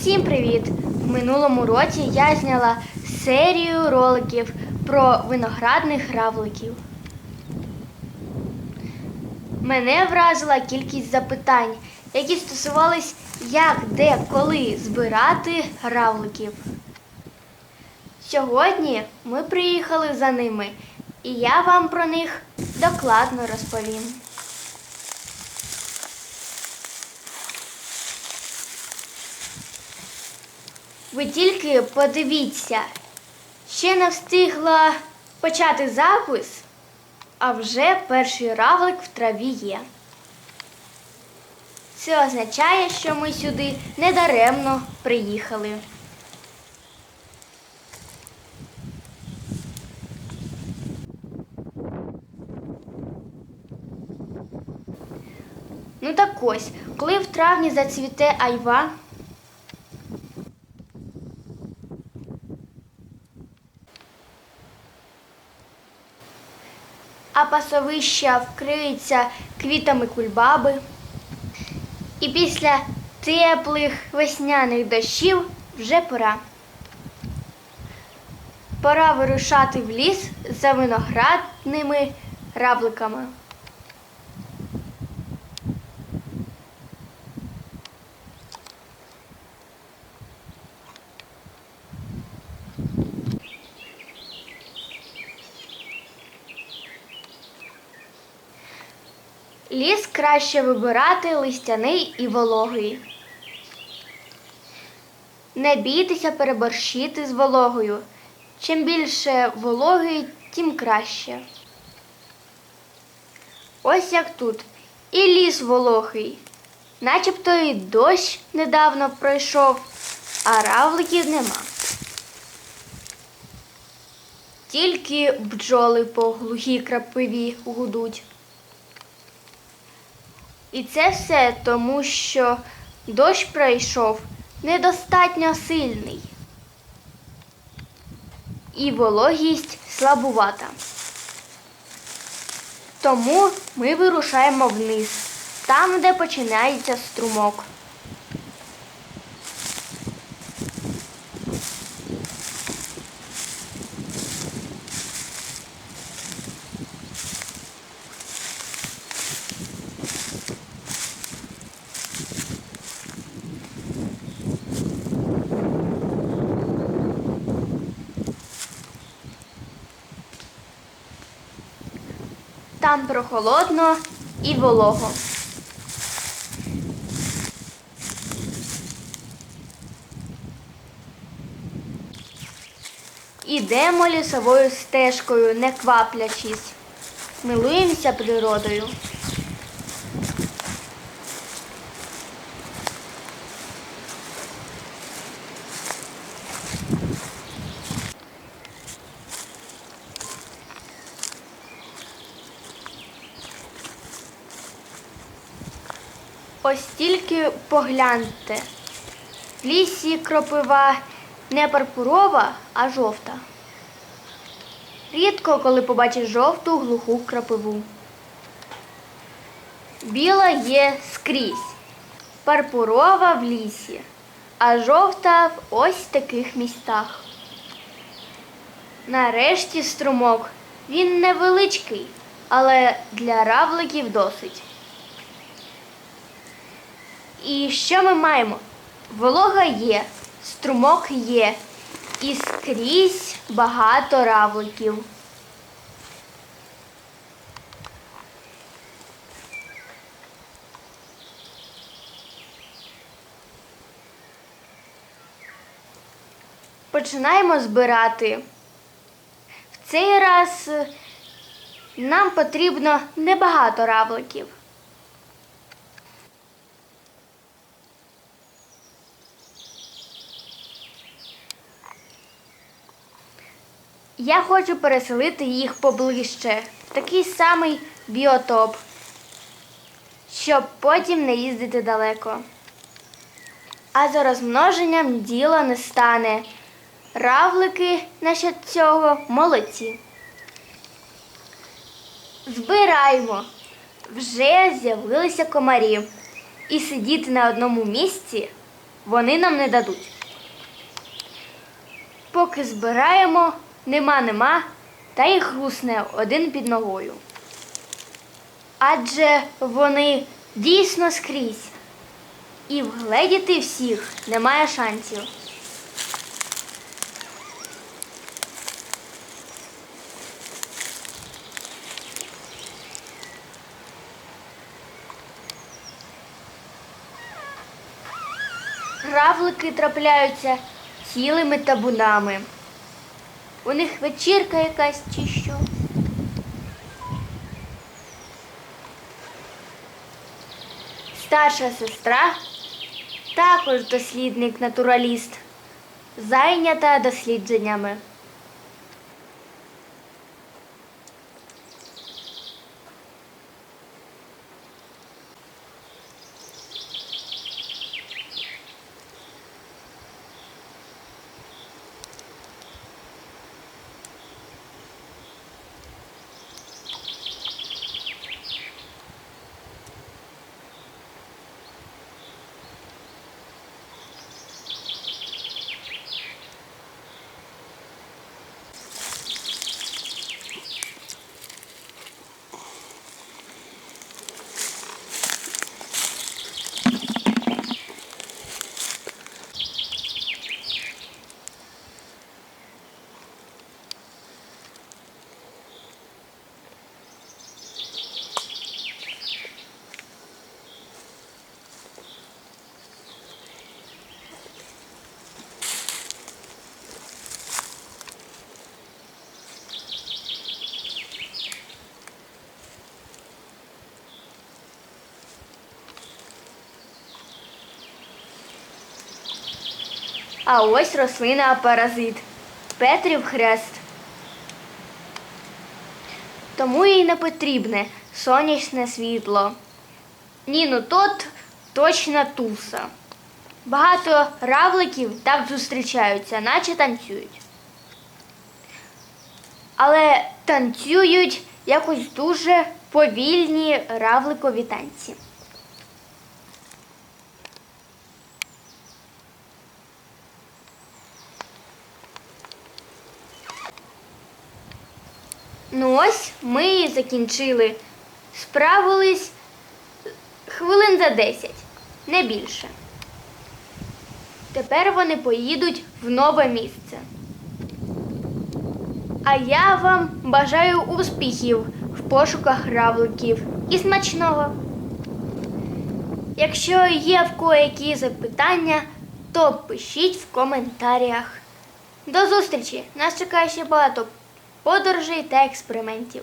Всім привіт! В минулому році я зняла серію роликів про виноградних равликів. Мене вразила кількість запитань, які стосувались як, де, коли збирати равликів. Сьогодні ми приїхали за ними, і я вам про них докладно розповім. Ви тільки подивіться, ще не встигла почати запис, а вже перший равлик в траві є. Це означає, що ми сюди недаремно приїхали. Ну так ось, коли в травні зацвіте айва, а пасовища вкриються квітами кульбаби. І після теплих весняних дощів вже пора. Пора вирушати в ліс за виноградними равликами. Ліс краще вибирати листяний і вологий. Не бійтеся переборщити з вологою. Чим більше вологий, тим краще. Ось як тут. І ліс вологий. Начебто і дощ недавно пройшов, а равликів нема. Тільки бджоли по глухій крапиві гудуть. І це все тому, що дощ пройшов недостатньо сильний. І вологість слабувата. Тому ми вирушаємо вниз, там, де починається струмок. Там прохолодно і волого. Ідемо лісовою стежкою, не кваплячись. Милуємося природою. Ось тільки погляньте. В лісі кропива не пурпурова, а жовта. Рідко, коли побачиш жовту глуху кропиву. Біла є скрізь, парпурова в лісі, а жовта в ось таких містах. Нарешті струмок. Він невеличкий, але для равликів досить. І що ми маємо? Волога є, струмок є, і скрізь багато равликів. Починаємо збирати. В цей раз нам потрібно небагато равликів. Я хочу переселити їх поближче, в такий самий біотоп, щоб потім не їздити далеко. А за розмноженням діла не стане. Равлики насчет цього молодці. Збираємо. Вже з'явилися комарі. І сидіти на одному місці вони нам не дадуть. Поки збираємо, нема нема, та й хрусне один під ногою. Адже вони дійсно скрізь, і вгледіти всіх немає шансів. Равлики трапляються цілими табунами. У них вечірка якась чи що. Старша сестра, також дослідник-натураліст, зайнята дослідженнями. А ось рослина паразит. Петрів хрест. Тому їй не потрібне сонячне світло. Ні, ну тот точно туса. Багато равликів так зустрічаються, наче танцюють. Але танцюють якось дуже повільні равликові танці. Ну ось ми і закінчили. Справились хвилин за 10, не більше. Тепер вони поїдуть в нове місце. А я вам бажаю успіхів в пошуках равликів і смачного. Якщо є в кого які запитання, то пишіть в коментарях. До зустрічі! Нас чекає ще багато подорожей та експериментів.